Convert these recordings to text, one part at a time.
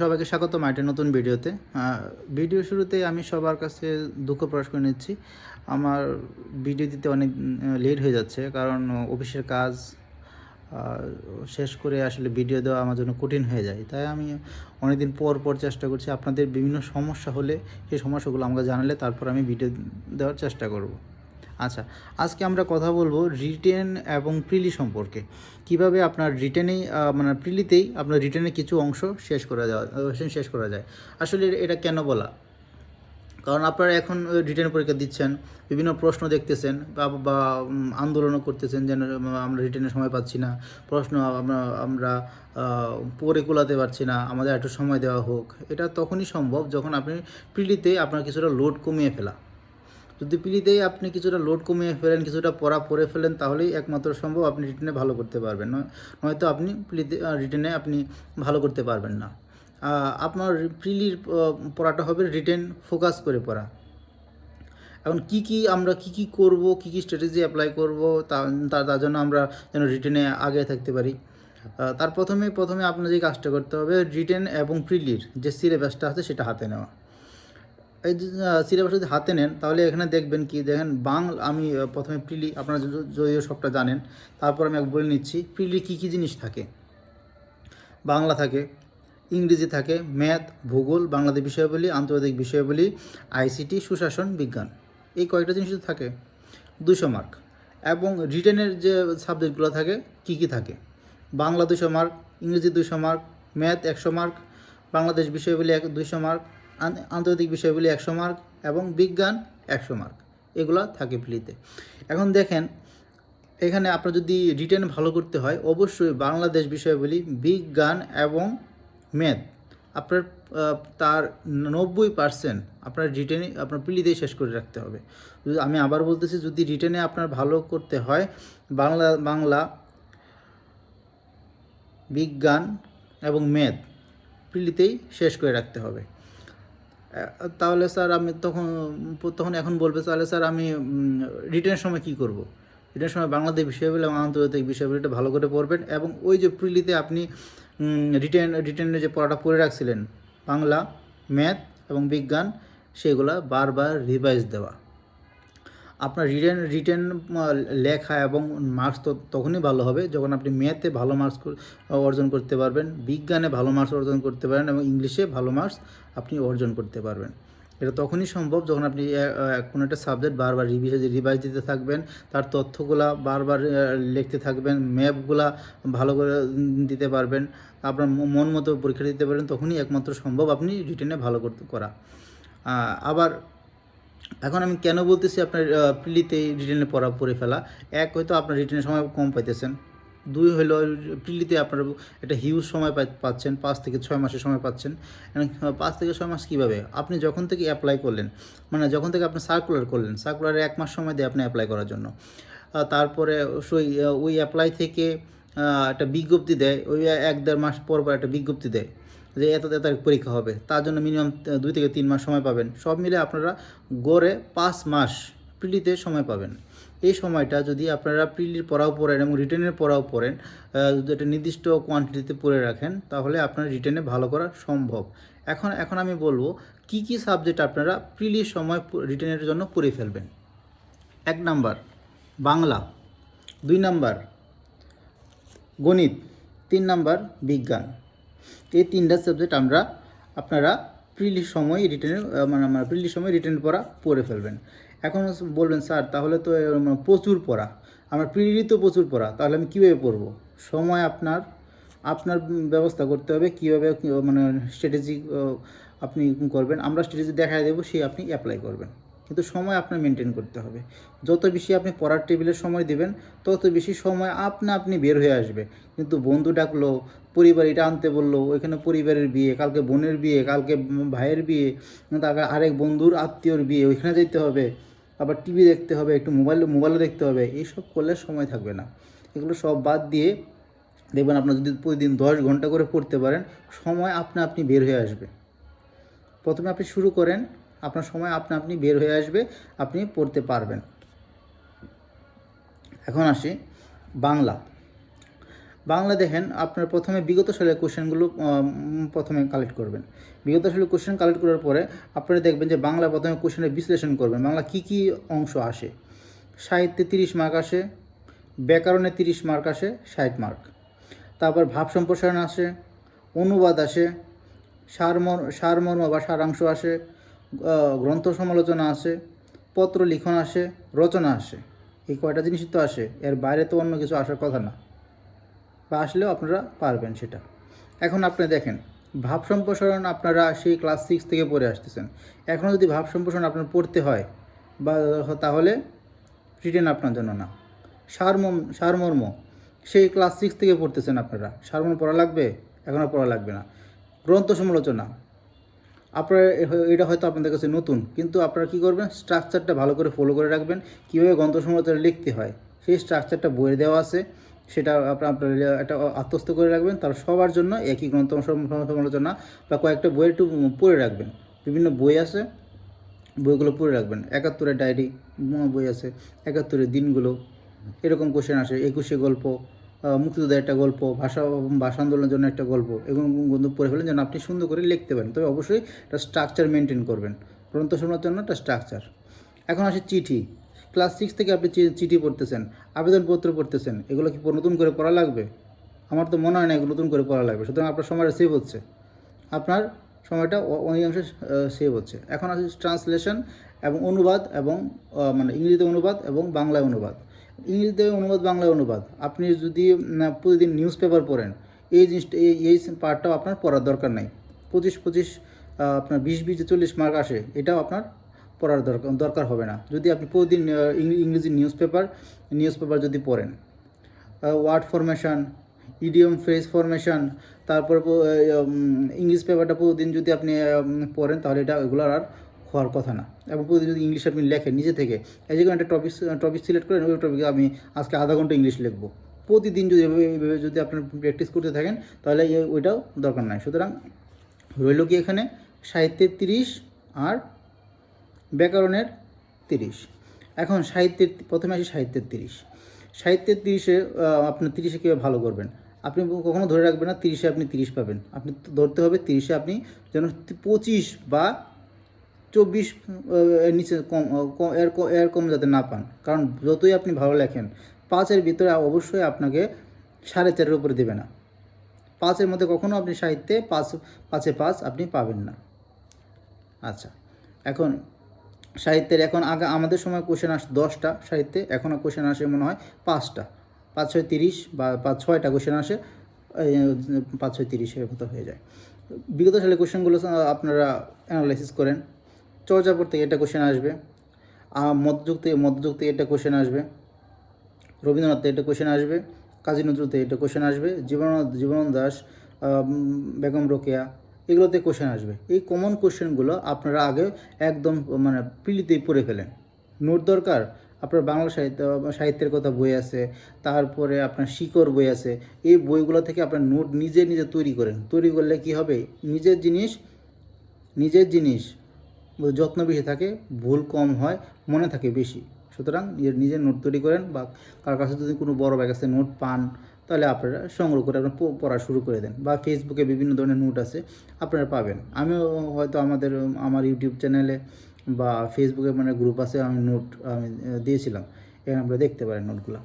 সবাইকে স্বাগত মাইটের নতুন ভিডিওতে। ভিডিও শুরুতে আমি সবার কাছে দুঃখ প্রকাশ করে নিচ্ছি। আমার ভিডিও দিতে অনেক লেট হয়ে যাচ্ছে, কারণ অফিসের কাজ শেষ করে আসলে ভিডিও দেওয়া আমার জন্য কঠিন হয়ে যায়। তাই আমি অনেকদিন পর পর চেষ্টা করছি আপনাদের বিভিন্ন সমস্যা হলে সেই সমস্যাগুলো আমাকে জানালে তারপর আমি ভিডিও দেওয়ার চেষ্টা করব। আচ্ছা আজকে আমরা কথা বলব রিটেন এবং প্রিলি সম্পর্কে। কীভাবে আপনার রিটেনেই মানে প্রিলিতেই আপনার রিটেনের কিছু অংশ শেষ করা যাওয়া শেষ করা যায়। আসলে এটা কেন বলা? কারণ আপনারা এখন রিটেন পরীক্ষা দিচ্ছেন, বিভিন্ন প্রশ্ন দেখতেছেন, বা আন্দোলনও করতেছেন যেন আমরা রিটেনের সময় পাচ্ছি না। প্রশ্ন আমরা আমরা পড়ে কুলাতে পারছি না, আমাদের একটু সময় দেওয়া হোক। এটা তখনই সম্ভব যখন আপনি প্রিলিতে আপনার কিছুটা লোড কমিয়ে ফেলা। যদি পিলিতেই আপনি কিছুটা লোড কমিয়ে ফেলেন, কিছুটা পড়া পড়ে ফেলেন, তাহলেই একমাত্র সম্ভব আপনি রিটেনে ভালো করতে পারবেন। নয়, নয়তো আপনি প্রিলিতে রিটেনে আপনি ভালো করতে পারবেন না। আপনার প্রিলির পড়াটা হবে রিটেন ফোকাস করে পড়া। এখন কি কি আমরা কি কি করব, কি কি স্ট্র্যাটেজি অ্যাপ্লাই করব, তা- তার জন্য আমরা যেন রিটেনে আগে থাকতে পারি। তার প্রথমে প্রথমে আপনার যে কাজটা করতে হবে রিটেন এবং প্রিলির যে সিলেবাসটা আছে, সেটা হাতে নেওয়া। এই সিলেবাস যদি হাতে নেন, তাহলে এখানে দেখবেন কি, দেখেন বাংলা, আমি প্রথমে প্রিলি, আপনারা যদিও সবটা জানেন, তারপর আমি এক বলে নিচ্ছি, প্রিলি কী কী জিনিস থাকে? বাংলা থাকে, ইংরেজি থাকে, ম্যাথ, ভূগোল, বাংলাদেশ বিষয়াবলী, আন্তর্জাতিক বিষয়াবলী, আইসিটি, সুশাসন, বিজ্ঞান, এই কয়েকটা জিনিস থাকে দুশো মার্ক এবং রিটেনের যে সাবজেক্টগুলো থাকে, কি কি থাকে? বাংলা দুশো মার্ক ইংরেজি দুশো মার্ক ম্যাথ একশো মার্ক বাংলাদেশ বিষয়গুলি এক, দুইশো মার্ক আন্তর্জাতিক বিষয়গুলি একশো মার্ক এবং বিজ্ঞান একশো মার্ক। এগুলো থাকে প্লিতে এখন দেখেন, এখানে আপনার যদি রিটার্ন ভালো করতে হয়, অবশ্যই বাংলাদেশ বিষয়গুলি বিজ্ঞান এবং ম্যাথ আপনার তার নব্বই পার্সেন্ট আপনার রিটেনে আপনার প্রিলিতেই শেষ করে রাখতে হবে। আমি আবার বলতেছি, যদি রিটেনে আপনার ভালো করতে হয়, বাংলা বাংলা বিজ্ঞান এবং ম্যাথ প্রিলিতেই শেষ করে রাখতে হবে। তাহলে স্যার আমি তখন তখন এখন বলবে, তাহলে স্যার আমি রিটার্নের সময় কি করব? রিটার্নের সময় বাংলাদেশ বিষয়গুলো এবং আন্তর্জাতিক বিষয়গুলো এটা ভালো করে পড়বেন এবং ওই যে প্রিলিতে আপনি রিটার্ন রিটার্নের যে পড়াটা পড়ে রাখছিলেন, বাংলা ম্যাথ এবং বিজ্ঞান, সেগুলা বারবার রিভাইজ দেওয়া। আপনার রিটেন রিটেন লেখা এবং মার্কস তো তখনই ভালো হবে যখন আপনি ম্যাথে ভালো মার্কস অর্জন করতে পারবেন, বিজ্ঞানে ভালো মার্কস অর্জন করতে পারেন এবং ইংলিশে ভালো মার্কস আপনি অর্জন করতে পারবেন। এটা তখনই সম্ভব যখন আপনি কোনো একটা সাবজেক্ট বারবার রিভিজ রিভাইজ দিতে থাকবেন, তার তথ্যগুলা বারবার লিখতে থাকবেন ম্যাপগুলা ভালো করে দিতে পারবেন, আপনার মন মতো পরীক্ষা দিতে পারবেন, তখনই একমাত্র সম্ভব আপনি রিটেনে ভালো করতে করা। আবার এখন আমি কেন বলতেছি আপনার প্রিলিতে রিটেনে পড়া পড়ে ফেলা? এক হয়তো আপনার রিটেনের সময় কম পাইতেছেন। দুই হলো প্রিলিতে আপনার একটা হিউজ সময় পাচ্ছেন, পাঁচ থেকে ছয় মাসের সময় পাচ্ছেন। পাঁচ থেকে ছয় মাস কীভাবে? আপনি যখন থেকে অ্যাপ্লাই করলেন মানে যখন থেকে আপনি সার্কুলার করলেন সার্কুলারে এক মাস সময় দিয়ে আপনি অ্যাপ্লাই করার জন্য। তারপরে ওই ওই অ্যাপ্লাই থেকে একটা বিজ্ঞপ্তি দেয়, ওই এক দেড় মাস পর পর একটা বিজ্ঞপ্তি দেয়। যে এত তারিখ পরীক্ষা হবে, তার জন্য মিনিমাম দুই থেকে তিন মাস সময় পাবেন। সব মিলে আপনারা গড়ে পাঁচ মাস প্রিলিতে সময় পাবেন। এই সময়টা যদি আপনারা প্রিলির পড়াও পড়েন এবং রিটেনের পড়াও পড়েন যদি একটা নির্দিষ্ট কোয়ান্টিটিতে পড়ে রাখেন, তাহলে আপনার রিটেনে ভালো করা সম্ভব। এখন এখন আমি বলব, কি কি সাবজেক্ট আপনারা প্রিলির সময় রিটেনের জন্য পড়ে ফেলবেন? এক নাম্বার, বাংলা। দুই নাম্বার, গণিত। তিন নাম্বার, বিজ্ঞান। এই তিনটা সাবজেক্ট আমরা আপনারা প্রিলির সময় রিটেনের মানে আমার প্রিলির সময় রিটেন পড়া, পড়ে ফেলবেন। এখন বলবেন, স্যার, তাহলে তো মানে প্রচুর পড়া। আমার প্রিলি তো প্রচুর পড়া, তাহলে আমি কীভাবে পড়ব? সময় আপনার আপনার ব্যবস্থা করতে হবে, কীভাবে মানে স্ট্র্যাটেজি আপনি করবেন। আমরা স্ট্র্যাটেজি দেখাই দেবো সেই আপনি অ্যাপ্লাই করবেন। কিন্তু সময় আপনার মেনটেন করতে হবে। যত বেশি আপনি পড়ার টেবিলে সময় দিবেন, তত বেশি সময় আপনা আপনি বের হয়ে আসবে। কিন্তু বন্ধু ডাকলো পরিবার এটা আনতে বলল, ওইখানে পরিবারের বিয়ে, কালকে বোনের বিয়ে, কালকে ভাইয়ের বিয়ে, তারপর আরেক বন্ধুর আত্মীয়র বিয়ে, ওইখানে যেতে হবে, আবার টিভি দেখতে হবে, একটু মোবাইল মোবাইলে দেখতে হবে, এইসব করলে সময় থাকবে না। এগুলো সব বাদ দিয়ে দেখবেন আপনার যদি প্রতিদিন দশ ঘণ্টা করে পড়তে পারেন, সময় আপনা আপনি বের হয়ে আসবে। প্রথমে আপনি শুরু করেন, আপনার সময় আপনা আপনি বের হয়ে আসবে, আপনি পড়তে পারবেন। এখন আসি বাংলা। বাংলা দেখেন আপনার প্রথমে বিগত সালের কোশ্চেনগুলো প্রথমে কালেক্ট করবেন। বিগত সালের কোশ্চেন কালেক্ট করার পরে আপনারা দেখবেন যে বাংলা প্রথমে কোশ্চেনের বিশ্লেষণ করবেন, বাংলা কী কী অংশ আসে? সাহিত্যে তিরিশ মার্ক আসে, ব্যাকরণে তিরিশ মার্ক আসে, ষাট মার্ক তারপর ভাব সম্প্রসারণ আসে, অনুবাদ আসে, সারমর, সারমর্ম বা সারাংশ আসে গ্রন্থ সমালোচনা আসে, পত্র লিখন আসে, রচনা আসে। এই কয়টা জিনিসই তো আসে, এর বাইরে তো অন্য কিছু আসার কথা না। আসলেও আপনারা পারবেন সেটা। এখন আপনি দেখেন, ভাব সম্প্রসারণ আপনারা সেই ক্লাস সিক্স থেকে পড়ে আসতেছেন। এখনও যদি ভাব সম্প্রসারণ আপনার পড়তে হয়, বা তাহলে রিটেন আপনার জন্য না। সারমর্ম সারমর্ম, সেই ক্লাস সিক্স থেকে পড়তেছেন আপনারা। সারমর্ম পড়া লাগবে, এখন আর পড়া লাগবে না। গ্রন্থ সমালোচনা, আপনার এটা হয়তো আপনাদের কাছে নতুন, কিন্তু আপনারা কী করবেন? স্ট্রাকচারটা ভালো করে ফলো করে রাখবেন। কীভাবে গ্রন্থ সমালোচনা লিখতে হয়, সেই স্ট্রাকচারটা বইয়ে দেওয়া আছে। সেটা আপনার আপনার একটা আত্মস্থ করে রাখবেন তার সবার জন্য একই গ্রন্থ সম- সম- সমালোচনা বা কয়েকটা বই একটু পড়ে রাখবেন। বিভিন্ন বই আছে বইগুলো পড়ে রাখবেন। একাত্তরের ডায়েরি বই আছে একাত্তরের দিনগুলো এরকম কোশ্চেন আসে একুশে গল্প আহ, মুক্তিযোদ্ধার একটা গল্প ভাষা ভাষা আন্দোলনের জন্য একটা গল্প এগুলো কিন্তু পড়ে ফেলেন যেন আপনি সুন্দর করে লিখতে পারেন। তবে অবশ্যই একটা স্ট্রাকচার মেনটেন করবেন। গ্রন্থ শোনার জন্য একটা স্ট্রাকচার এখন আসে চিঠি। ক্লাস সিক্স থেকে আপনি চিঠি পড়তেছেন, আবেদনপত্র পড়তেছেন, এগুলো কি নতুন করে পড়া লাগবে? আমার তো মনে হয় না এগুলো নতুন করে পড়া লাগবে, সুতরাং আপনার সময়টা সেভ হচ্ছে। আপনার সময়টা অনেকাংশে সেভ হচ্ছে। এখন আছে ট্রান্সলেশন এবং অনুবাদ এবং মানে ইংরেজিতে অনুবাদ এবং বাংলায় অনুবাদ। ইংরেজিতে অনুবাদ, বাংলায় অনুবাদ। আপনি যদি প্রতিদিন নিউজ পেপার পড়েন, এই জিনিসটা, এই এই পার্টটাও আপনার পড়ার দরকার নাই। পঁচিশ পঁচিশ আপনার বিশ বিশ, চল্লিশ মার্ক আসে, এটাও আপনার পড়ার দরকার দরকার হবে না। যদি আপনি প্রতিদিন ইংরেজি নিউজ পেপার নিউজ পেপার যদি পড়েন word formation idiom phrase formation তারপর ইংলিশ পেপারটা প্রতিদিন যদি আপনি পড়েন, তাহলে এটা, এগুলোর আর হওয়ার কথা না। এবং প্রতিদিন যদি ইংলিশ আপনি লেখেন নিজে থেকে, এই যে একটা টপিক টপিক সিলেক্ট করেন, ওই টপিকে আমি আজকে আধা ঘণ্টা ইংলিশ লিখব। প্রতিদিন যদি এভাবে যদি আপনার প্র্যাকটিস করতে থাকেন, তাহলে ওইটাও দরকার নাই। সুতরাং রইল কি এখানে? সাহিত্যের তিরিশ আর ব্যাকরণের তিরিশ। এখন সাহিত্যের, প্রথমে আসি সাহিত্যের তিরিশ। সাহিত্যের তিরিশে আপনি তিরিশে কীভাবে ভালো করবেন? আপনি কখনো ধরে রাখবেন না, তিরিশে আপনি তিরিশ পাবেন। আপনি ধরতে হবে তিরিশে আপনি যেন পঁচিশ বা চব্বিশ নিচে কম এর এর কম যাতে না পান। কারণ যতই আপনি ভালো লেখেন, পাঁচের ভিতরে অবশ্যই আপনাকে সাড়ে চারের উপরে দেবে না। পাঁচের মধ্যে কখনো আপনি সাহিত্যে পাঁচ, পাঁচে পাঁচ আপনি পাবেন না। আচ্ছা এখন সাহিত্যের এখন আগে আমাদের সময় কোশ্চেন আসে দশটা সাহিত্যে এখনও কোশ্চেন আসে মনে হয় পাঁচটা। পাঁচ ছয় তিরিশ বা পাঁচ ছয়টা কোশ্চেন আসে পাঁচ ছয় তিরিশের মতো হয়ে যায়। বিগত সালে কোশ্চেনগুলো আপনারা অ্যানালাইসিস করেন। চর্যাপদ থেকে একটা কোশ্চেন আসবে মধ্যযুগ থেকে মধ্যযুগ থেকে একটা কোশ্চেন আসবে, রবীন্দ্রনাথ থেকে একটা কোশ্চেন আসবে, কাজী নজরুল থেকে একটা কোশ্চেন আসবে, জীবনানন্দ জীবনানন্দ দাস বেগম রোকেয়া এগুলোতে কোশ্চেন আসবে। এই কমন কোশ্চেনগুলো আপনারা আগে একদম মানে পিলিতেই পড়ে ফেলেন। নোট দরকার? আপনার বাংলা সাহিত্য, সাহিত্যের কথা বই আছে, তারপরে আপনার শিকড় বই আছে, এই বইগুলো থেকে আপনার নোট নিজে নিজে তৈরি করেন। তৈরি করলে কি হবে? নিজের জিনিস নিজের জিনিস যত্ন বেশি থাকে, ভুল কম হয়, মনে থাকে বেশি। সুতরাং নিজের নিজের নোট তৈরি করেন বা কার কাছে যদি কোনো বড় ব্যাগ আছে নোট পান তাহলে আপনারা সংগ্রহ করে আপনার পড়া শুরু করে দেন বা ফেসবুকে বিভিন্ন ধরনের নোট আছে আপনারা পাবেন। আমিও হয়তো আমাদের, আমার ইউটিউব চ্যানেলে বা ফেসবুকে মানে গ্রুপ আছে, আমি নোট, আমি দিয়েছিলাম। এখানে আপনারা দেখতে পারেন নোটগুলো।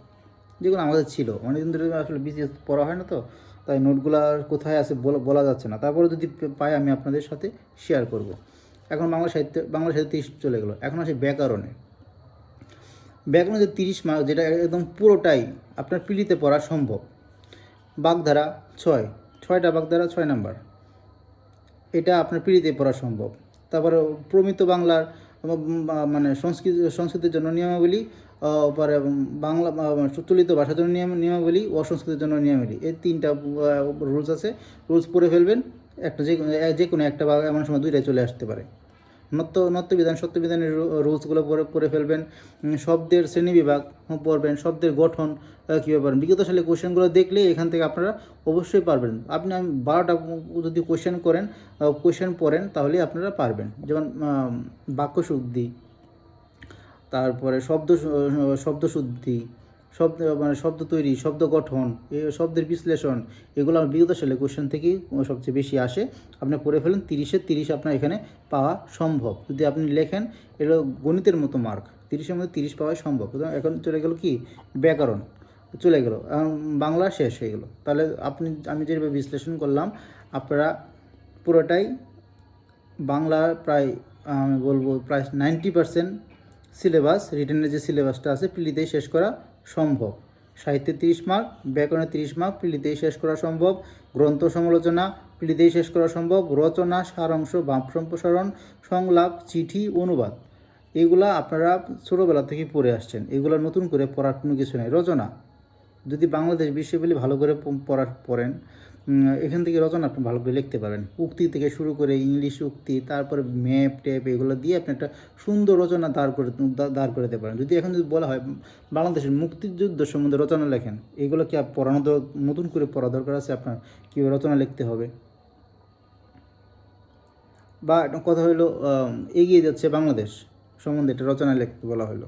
যেগুলো আমাদের ছিল। অনেকদিন ধরে আসলে বিশেষ পড়া হয় না তো, তাই নোটগুলো কোথায় আছে বলা যাচ্ছে না। তারপরে যদি পাই আমি আপনাদের সাথে শেয়ার করব। এখন বাংলা সাহিত্য বাংলা সাহিত্য চলে গেলো। এখন আসে ব্যাকরণে। ব্যাকরণে যে তিরিশ মার্ক যেটা একদম পুরোটাই আপনার পিলিতে পড়া সম্ভব। বাগধারা ছয় ছয়টা বাগধারা ছয় নাম্বার। এটা আপনার পিড়িতে পড়া সম্ভব। তারপরে প্রমিত বাংলার মানে সংস্কৃত সংস্কৃতের জন্য নিয়মাবলী পরে বাংলা আহ, চলিত ভাষার জন্য নিয়ম নিয়মাবলী ও সংস্কৃতের জন্য নিয়মাবলী। এই তিনটা রুলস আছে। রুলস পড়ে ফেলবেন। একটা যে যে কোনো একটা বা এমন সময় দুইটাই চলে আসতে পারে। নত্য নত্যবিধান সত্যবিধানের রুলসগুলো পড়ে পড়ে ফেলবেন। শব্দের শ্রেণীবিভাগ পড়বেন শব্দের গঠন কীভাবে পারবেন? বিগত সালে কোশ্চেনগুলো দেখলে এখান থেকে আপনারা অবশ্যই পারবেন। আপনি আমি বারোটা যদি কোশ্চেন করেন কোশ্চেন পড়েন তাহলে আপনারা পারবেন। যেমন আম, বাক্যশুদ্ধি তারপরে শব্দ শব্দশুদ্ধি শব্দ মানে শব্দ তৈরি, শব্দ গঠন শব্দের বিশ্লেষণ, এগুলো আমার বিগত সালে কোশ্চেন থেকেই সবচেয়ে বেশি আসে। আপনি পড়ে ফেলেন, তিরিশে তিরিশ আপনার এখানে পাওয়া সম্ভব। যদি আপনি লেখেন, এগুলো গণিতের মতো মার্ক তিরিশের মধ্যে তিরিশ পাওয়া সম্ভব। এখন চলে গেল কি? ব্যাকরণ। চলে গেল বাংলা শেষ হয়ে গেল। তাহলে আপনি, আমি যেভাবে বিশ্লেষণ করলাম, আপনারা পুরোটাই বাংলা প্রায়, আমি বলব প্রায় নাইনটি পার্সেন্ট সিলেবাস রিটার্নের যে সিলেবাসটা আছে, প্রিলিতেই শেষ করা সম্ভব। সাহিত্যে তিরিশ মার্ক, ব্যাকরণে তিরিশ মার্ক পিলিতেই শেষ করা সম্ভব। গ্রন্থ সমালোচনা পিলিতেই শেষ করা সম্ভব। রচনা, সারাংশ বাম সম্প্রসারণ, সংলাপ, চিঠি, অনুবাদ। এগুলা আপনারা ছোটোবেলা থেকে পড়ে আসছেন। এগুলো নতুন করে পড়ার কোনো কিছু নেই। রচনা। যদি বাংলাদেশ বিশ্ববিদ্যালয় ভালো করে পড়া পড়েন এখান থেকে রচনা আপনি ভালো করে লিখতে পারেন উক্তি থেকে শুরু করে ইংলিশ উক্তি, তারপরে ম্যাপ, ট্যাপ এগুলো দিয়ে আপনি একটা সুন্দর রচনা দাঁড় করে দাঁড় করে দিতে পারেন। যদি এখন যদি বলা হয়, বাংলাদেশের মুক্তিযুদ্ধ সম্বন্ধে রচনা লেখেন, এগুলো কি পড়ানো নতুন করে পড়া দরকার আছে আপনার? কীভাবে রচনা লিখতে হবে? বা কথা হলো এগিয়ে যাচ্ছে বাংলাদেশ সম্বন্ধে একটা রচনা লিখতে বলা হলো।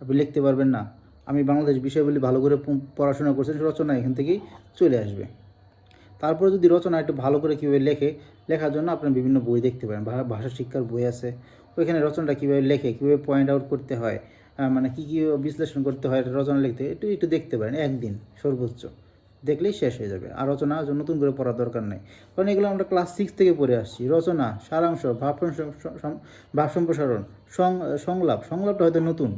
আপনি লিখতে পারবেন না। আমি বাংলাদেশ বিষয়গুলি ভালো করে পড়াশোনা করছেন রচনা এখান থেকেই চলে আসবে। তারপরে যদি রচনা একটু ভালো করে কীভাবে লেখে, লেখার জন্য আপনার বিভিন্ন বই দেখতে পারেন। ভাষা শিক্ষার বই আছে। ওইখানে রচনাটা কীভাবে লেখে, কীভাবে পয়েন্ট আউট করতে হয় মানে কী কী বিশ্লেষণ করতে হয় রচনা লিখতে, একটু একটু দেখতে পারেন একদিন সর্বোচ্চ। দেখলেই শেষ হয়ে যাবে। আর রচনা নতুন করে পড়ার দরকার নেই। কারণ এগুলো আমরা ক্লাস সিক্স থেকে পড়ে আসছি। রচনা, সারাংশ, ভাব ভাব সম্প্রসারণ সংলাপ, সংলাপটা হয়তো নতুন।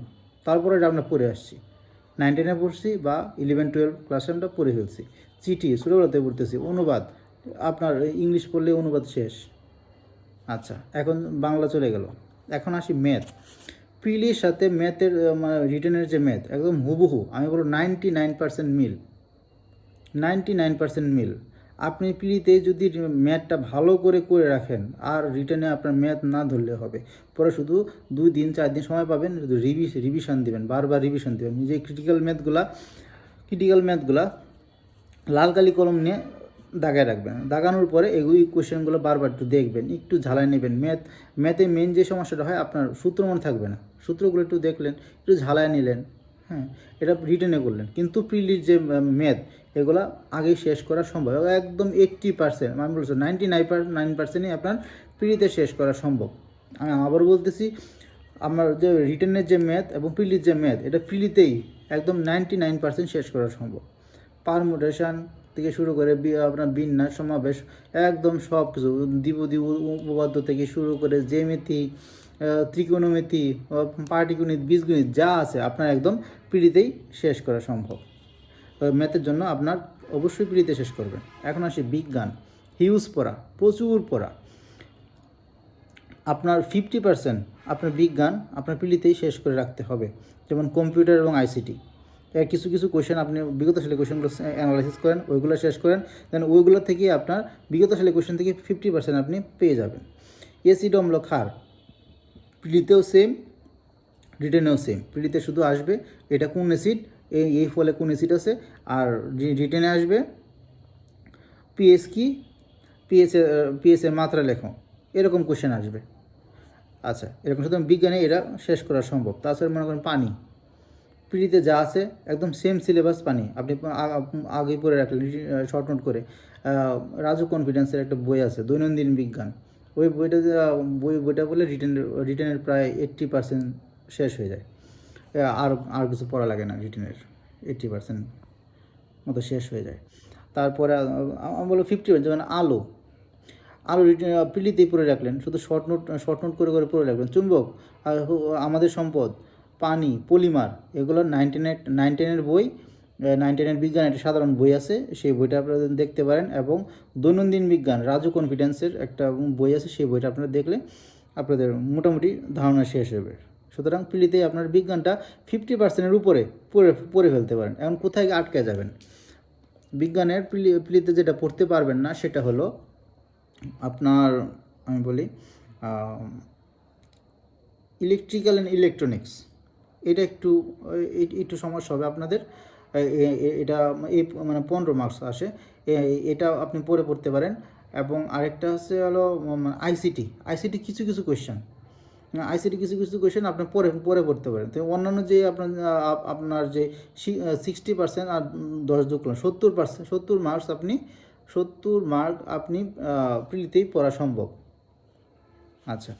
তারপরে এটা আমরা পড়ে আসছি। নাইন টেনে পড়ছি বা ইলেভেন টুয়েলভ ক্লাসে আমরা পড়ে ফেলছি। চিঠি ছোটোবেলাতে পড়তেছি, অনুবাদ। আপনার ইংলিশ পড়লে অনুবাদ শেষ। আচ্ছা এখন বাংলা চলে গেল। এখন আসি ম্যাথ প্রিলির সাথে ম্যাথের মানে রিটার্নের যে ম্যাথ একদম হুবহু, আমি বলব নাইনটি নাইন পার্সেন্ট মিল। নাইনটি নাইন পার্সেন্ট মিল। আপনি প্রিলিতে যদি ম্যাথটা ভালো করে করে রাখেন, আর রিটার্নে আপনার ম্যাথ না ধরলে হবে। পরে শুধু দুই দিন, চার দিন সময় পাবেন রিভিশন দিবেন, বারবার রিভিশন দিবেন। যে ক্রিটিক্যাল ম্যাথগুলা ক্রিটিক্যাল ম্যাথগুলা লাল কালি কলম নিয়ে দাগায় রাখবেন। দাগানোর পরে এগুলি কোশ্চেনগুলো বারবার একটু দেখবেন, একটু ঝালাই নেবেন। ম্যাথ, ম্যাথে মেন যে সমস্যাটা হয়, আপনার সূত্র মনে থাকবে না। সূত্রগুলো একটু দেখলেন, একটু ঝালাই নিলেন হ্যাঁ এটা রিটেনে করলেন। কিন্তু প্রিলির যে ম্যাথ এগুলা আগেই শেষ করা সম্ভব। একদম এইট্টি পার্সেন্ট আমি বলছি নাইনটি নাইন পার নাইন পার্সেন্টই আপনার প্রিলিতে শেষ করা সম্ভব। আমি আবার বলতেছি, আমার যে রিটেনের যে ম্যাথ এবং প্রিলির যে ম্যাথ এটা প্রিলিতেই একদম নাইনটি নাইন পার্সেন্ট শেষ করা সম্ভব। পারমুটেশন থেকে শুরু করে আপনার বিন্যাস সমাবেশ একদম সব কিছু। দ্বিপদী উপপাদ্য থেকে শুরু করে জ্যামিতি আহ, ত্রিকোণমিতি পাটিগণিত বীজগণিত যা আছে আপনার একদম পিড়িতেই শেষ করা সম্ভব। ম্যাথের জন্য আপনার অবশ্যই পিড়িতে শেষ করবেন। এখন আসি বিজ্ঞান। হিউজ পড়া প্রচুর পড়া। আপনার ফিফটি পার্সেন্ট আপনার বিজ্ঞান আপনার পিলিতেই শেষ করে রাখতে হবে। যেমন কম্পিউটার এবং আইসিটি। কিছু কিছু কোশ্চেন আপনি বিগত সালে কোশ্চেনগুলো অ্যানালাইসিস করেন, ওইগুলো শেষ করেন দেন ওইগুলো থেকে আপনার বিগত সালে কোশ্চেন থেকে ফিফটি পার্সেন্ট আপনি পেয়ে যাবেন। এসিড অম্ল ক্ষার পিলিতেও সেম রিটেনেও সেম পিলিতে শুধু আসবে, এটা কোন অ্যাসিড এই এই ফলে কোন অ্যাসিড আছে? আর রিটেনে আসবে পিএস কি? পিএস পিএস এর মাত্রা লেখো, এরকম কোশ্চেন আসবে। আচ্ছা এরকম সুতরাং বিজ্ঞানে এটা শেষ করা সম্ভব। তাছাড়া মনে করেন পানি। পিড়িতে যা আছে, একদম সেম সিলেবাস পানি। আপনি আগে পড়ে রাখলেন শর্ট নোট করে। রাজু কনফিডেন্সের একটা বই আছে, দৈনন্দিন বিজ্ঞান। ওই বইটা বই বইটা বলে রিটেন রিটেনের প্রায় এইট্টি পার্সেন্ট শেষ হয়ে যায়। আর আর কিছু পড়া লাগে না রিটেনের এইট্টি পার্সেন্ট মতো শেষ হয়ে যায়। তারপরে আমি বলব ফিফটি যেমন আলো। আলো পিলিতেই পড়ে রাখলেন, শুধু শর্ট নোট শর্ট নোট করে করে পড়ে রাখলেন চুম্বক আমাদের সম্পদ। পানি, পলিমার, এগুলো নাইনটি নাইন নাইন টেনের বই নাইন টেনের বিজ্ঞান একটা সাধারণ বই আছে, সেই বইটা আপনারা দেখতে পারেন এবং দৈনন্দিন বিজ্ঞান, রাজু কনফিডেন্সের একটা বই আছে, সেই বইটা আপনারা দেখলে আপনাদের মোটামুটি ধারণা শেষ হবে। সুতরাং পিলিতে আপনার বিজ্ঞানটা ফিফটি পার্সেন্টের উপরে পড়ে পড়ে ফেলতে পারেন। এখন কোথায় আটকে যাবেন? বিজ্ঞানের পিলি পিলিতে যেটা পড়তে পারবেন না, সেটা হলো আপনার, আমি বলি ইলেকট্রিক্যাল অ্যান্ড ইলেকট্রনিক্স। এটা একটু একটু সমস্যা হবে আপনাদের। এটা এই মানে পনেরো মার্কস আসে। এটা আপনি পড়ে পড়তে পারেন। এবং আরেকটা হচ্ছে হলো আইসিটি আইসিটি কিছু কিছু কোয়েশ্চেন আইসিটি কিছু কিছু কোয়েশ্চেন আপনি পরে পরে পড়তে পারেন। তো অন্যান্য যে আপনার আপনার যে সিক্সটি পার্সেন্ট আর দশ যোগ করলাম সত্তর পার্সেন্ট সত্তর মার্কস আপনি, সত্তর মার্ক আপনি প্রিলিতেই পড়া সম্ভব। আচ্ছা।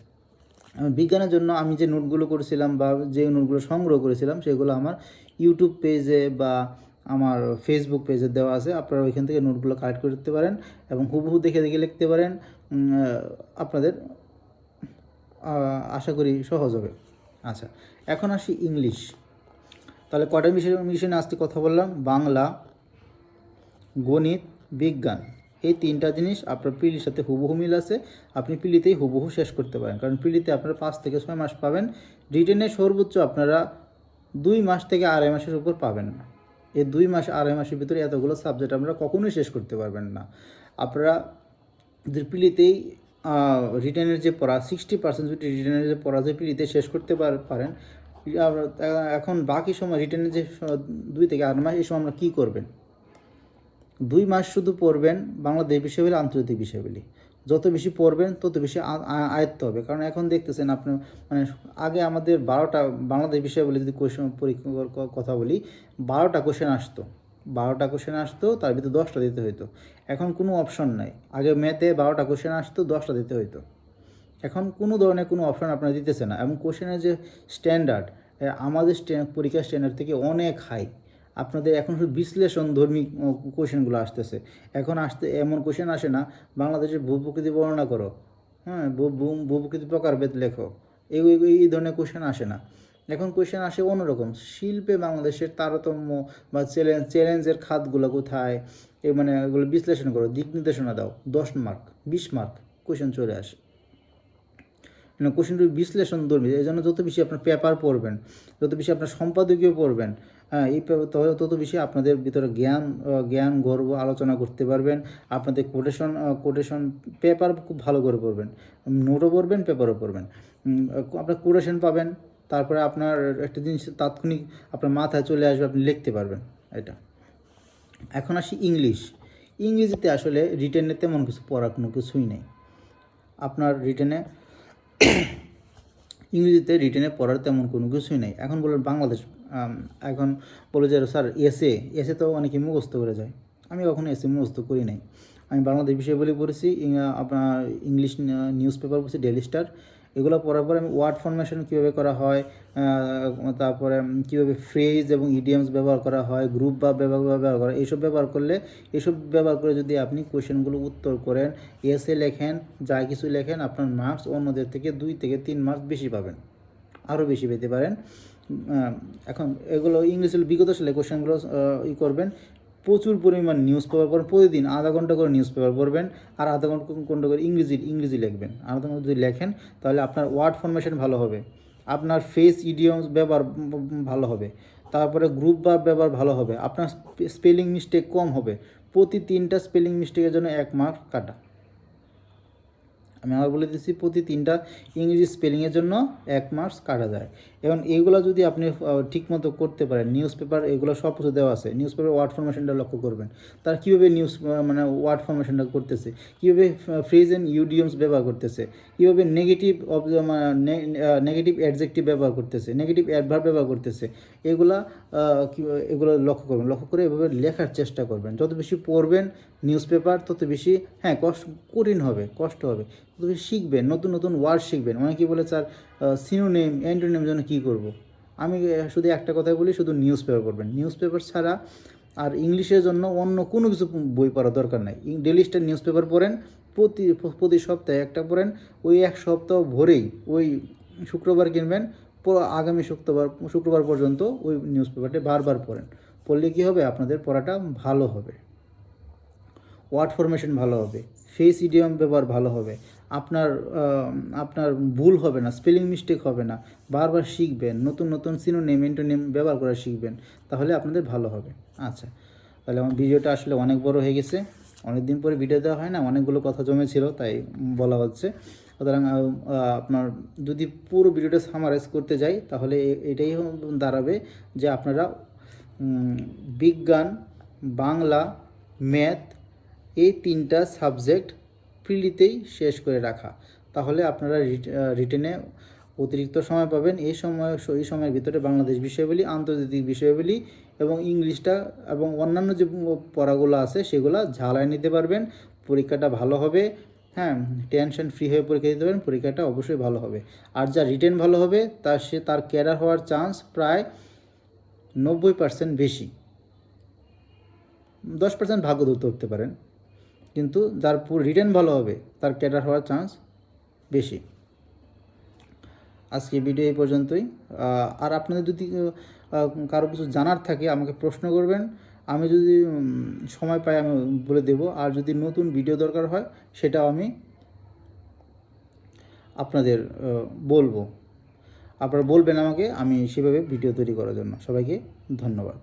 বিজ্ঞানের জন্য আমি যে নোটগুলো করেছিলাম বা যে নোটগুলো সংগ্রহ করেছিলাম, সেগুলো আমার ইউটিউব পেজে বা আমার ফেসবুক পেজে দেওয়া আছে। আপনারা ওইখান থেকে নোটগুলো কালেক্ট করতে পারেন এবং হুবহু দেখে দেখে লিখতে পারেন। আপনাদের আশা করি সহজ হবে। আচ্ছা এখন আসি ইংলিশ। তাহলে কটা বিষয় বিষয় নিয়ে আজকে কথা বললাম? বাংলা, গণিত, বিজ্ঞান। এই তিনটা জিনিস আপনার পিলির সাথে হুবহু মিল আছে। আপনি পিলিতেই হুবহু শেষ করতে পারেন। কারণ পিলিতে আপনারা পাঁচ থেকে ছয় মাস পাবেন। রিটেনে সর্বোচ্চ আপনারা দুই মাস থেকে আড়াই মাসের উপর পাবেন না। এই দুই মাস, আড়াই মাসের ভিতরে এতগুলো সাবজেক্ট আপনারা কখনোই শেষ করতে পারবেন না। আপনারা পিলিতেই রিটেনের যে পড়া সিক্সটি পার্সেন্ট যদি রিটেনের যে পড়া যে পিলিতে শেষ করতে পার- পারেন। এখন বাকি সময় রিটেনের যে দুই থেকে আড়াই মাস, এই সময় আমরা কী করবেন? দুই মাস শুধু পড়বেন বাংলাদেশ বিষয়গুলি আন্তর্জাতিক বিষয়গুলি যত বেশি পড়বেন, তত বেশি আয়ত্ত হবে। কারণ এখন দেখতেছেন আপনি মানে আগে আমাদের বারোটা বাংলাদেশ বিষয়গুলি যদি কোয়েশন পরীক্ষার ক- কথা বলি, বারোটা কোশ্চেন আসতো। বারোটা কোশ্চেন আসতো, তার ভিতরে দশটা দিতে হইতো। এখন কোনো অপশন নাই। আগে ম্যাথে বারোটা কোশ্চেন আসতো, দশটা দিতে হইতো। এখন কোনো ধরনের কোনো অপশন আপনারা দিতেছে না। এবং কোশ্চেনের যে স্ট্যান্ডার্ড আমাদের পরীক্ষার স্ট্যান্ডার্ড থেকে অনেক হাই আপনাদের এখন শুধু বিশ্লেষণ ধর্মী কোশ্চেনগুলো আসতেছে। এখন আসতে, এমন কোশ্চেন আসে না, বাংলাদেশের ভূপ্রকৃতি বর্ণনা করো। হ্যাঁ ভূপ্রকৃতি প্রকারভেদ লেখো। এই, এই- ধরনের কোশ্চেন আসে না। এখন কোশ্চেন আসে অন্যরকম। শিল্পে বাংলাদেশের তারতম্য বা চ্যালেঞ্জ, চ্যালেঞ্জের খাতগুলো কোথায়? এ মানে এগুলো বিশ্লেষণ করো, দিক নির্দেশনা দাও। দশ মার্ক, বিশ মার্ক, কোশ্চেন চলে আসে। কোশ্চেনটির বিশ্লেষণ ধর্মী এই জন্য যত বেশি আপনার পেপার পড়বেন, যত বেশি আপনার সম্পাদকীয় পড়বেন হ্যাঁ এই তত- বেশি আপনাদের ভিতরে জ্ঞান জ্ঞান, গর্ব আলোচনা করতে পারবেন। আপনাদের কোটেশন কোটেশন পেপার খুব ভালো করে পড়বেন। নোটও পড়বেন পেপারও পড়বেন। আপনার কোটেশন পাবেন, তারপরে আপনার একটা জিনিস তাৎক্ষণিক আপনার মাথায় চলে আসবে, আপনি লিখতে পারবেন এটা। এখন আসি ইংলিশ। ইংরেজিতে আসলে রিটেনে তেমন কিছু পড়ার কোনো কিছুই নেই। আপনার রিটেনে ইংরেজিতে রিটেনে পড়ার তেমন কোনো কিছুই নেই। এখন বললেন বাংলাদেশ এখন বলে যে, স্যার এসে এসে তো অনেকে মুখস্থ করে যায়। আমি কখনো এসে মুখস্থ করি নাই। আমি বাংলাদেশ বিষয় বলে পড়েছি আপনার ইংলিশ নিউজ পেপার পড়েছি ডেলি স্টার। এগুলো পড়ার পরে আমি ওয়ার্ড ফরমেশন কীভাবে করা হয় তারপরে কীভাবে ফ্রেজ এবং ইডিয়ামস ব্যবহার করা হয়, গ্রুপ বা ব্যবহার ব্যবহার করা এইসব ব্যবহার করলে, এসব ব্যবহার করে যদি আপনি কোয়েশ্চেনগুলো উত্তর করেন এসে লেখেন, যা কিছু লেখেন, আপনার মার্কস অন্যদের থেকে দুই থেকে তিন মার্কস বেশি পাবেন, আরও বেশি পেতে পারেন। এখন এগুলো ইংলিশ বিগত সালে কোশ্চেনগুলো ই করবেন। প্রচুর পরিমাণ নিউজ পেপার পড়বেন। প্রতিদিন আধা ঘণ্টা করে নিউজ পেপার পড়বেন আর আধা ঘণ্টা করে ইংরেজি ইংরেজি লিখবেন। আধা ঘণ্টা যদি লেখেন, তাহলে আপনার ওয়ার্ড ফরমেশন ভালো হবে। আপনার ফেস ইডিয়মস ব্যবহার ভালো হবে। তারপরে গ্রুপ বা ব্যবহার ভালো হবে। আপনার স্পেলিং মিস্টেক কম হবে। প্রতি তিনটা স্পেলিং মিস্টেকের জন্য এক মার্ক কাটা। আমি আবার বলে দিচ্ছি, প্রতি তিনটা ইংরেজি স্পেলিংয়ের জন্য এক মার্কস কাটা যায়। এবং এইগুলো যদি আপনি ঠিকমতো করতে পারেন নিউজ পেপার এগুলো সব কিছু দেওয়া আছে নিউজ পেপার ওয়ার্ড ফরমেশনটা লক্ষ্য করবেন। তারা কীভাবে নিউজ মানে ওয়ার্ড ফরমেশনটা করতেছে, কীভাবে ফ্রিজ অ্যান্ড ইউডিয়মস ব্যবহার করতেছে, কীভাবে নেগেটিভ অব নেগেটিভ অ্যাডজেক্টিভ ব্যবহার করতেছে নেগেটিভ অ্যাডভার্ব ব্যবহার করতেছে, এগুলা এগুলো লক্ষ্য করবেন। লক্ষ্য করে এভাবে লেখার চেষ্টা করবেন। যত বেশি পড়বেন নিউজ পেপার তত বেশি হ্যাঁ কষ্ট, কঠিন হবে, কষ্ট হবে। তত বেশি শিখবেন, নতুন নতুন ওয়ার্ড শিখবেন। অনেকেই বলে, স্যার সিনোনেম অ্যান্টোনেম জন্য কী করব? আমি শুধু একটা কথাই বলি, শুধু নিউজ পেপার পড়বেন। নিউজ পেপার ছাড়া আর ইংলিশের জন্য অন্য কোনো কিছু বই পড়ার দরকার নাই। ডেলি স্টার নিউজ পেপার পড়েন, প্রতি প্রতি সপ্তাহে একটা পড়েন, ওই এক সপ্তাহ ভরেই ওই শুক্রবার কিনবেন আগামী শুক্রবার শুক্রবার পর্যন্ত ওই নিউজ পেপারটা বারবার পড়েন। পড়লে কী হবে? আপনাদের পড়াটা ভালো হবে। ওয়ার্ড ফরমেশন ভালো হবে। ফেস ইডিয়াম ব্যবহার ভালো হবে। আপনার আপনার ভুল হবে না স্পেলিং মিস্টেক হবে না, বারবার শিখবেন, নতুন নতুন সিনো সিনোনেম এন্টোনেম ব্যবহার করা শিখবেন, তাহলে আপনাদের ভালো হবে। আচ্ছা তাহলে আমার ভিডিওটা আসলে অনেক বড় হয়ে গেছে অনেক দিন পরে ভিডিও দেওয়া হয় না, অনেকগুলো কথা জমেছিল, তাই বলা হচ্ছে। সুতরাং আপনার যদি পুরো ভিডিওটা সামারাইজ করতে যাই, তাহলে এটাই দাঁড়াবে যে আপনারা বিজ্ঞান, বাংলা ম্যাথ এই তিনটা সাবজেক্ট প্রিলিতেই শেষ করে রাখা। তাহলে আপনারা রিটেনে অতিরিক্ত সময় পাবেন। এই সময়, এই সময়ের ভিতরে বাংলাদেশ বিষয়গুলি আন্তর্জাতিক বিষয়গুলি এবং ইংলিশটা এবং অন্যান্য যে পড়াগুলো আছে সেগুলো ঝালায় নিতে পারবেন। পরীক্ষাটা ভালো হবে। হ্যাঁ টেনশন ফ্রি হয়ে পরীক্ষা দিতে পারেন। পরীক্ষাটা অবশ্যই ভালো হবে। আর যা রিটেন ভালো হবে তার সে, তার ক্যাডার হওয়ার চান্স প্রায় নব্বই পার্সেন্ট বেশি। দশ পার্সেন্ট ভাগ্য ধরতে পারেন। কিন্তু যার রিটার্ন ভালো হবে, তার ক্যাডার হওয়ার চান্স বেশি। আজকে ভিডিও এই পর্যন্তই। আর আপনাদের যদি কারও কিছু জানার থাকে, আমাকে প্রশ্ন করবেন, আমি যদি সময় পাই, আমি বলে দেব। আর যদি নতুন ভিডিও দরকার হয়, সেটাও আমি আপনাদের বলব। আপনারা বলবেন আমাকে, আমি সেভাবে ভিডিও তৈরি করার জন্য। সবাইকে ধন্যবাদ।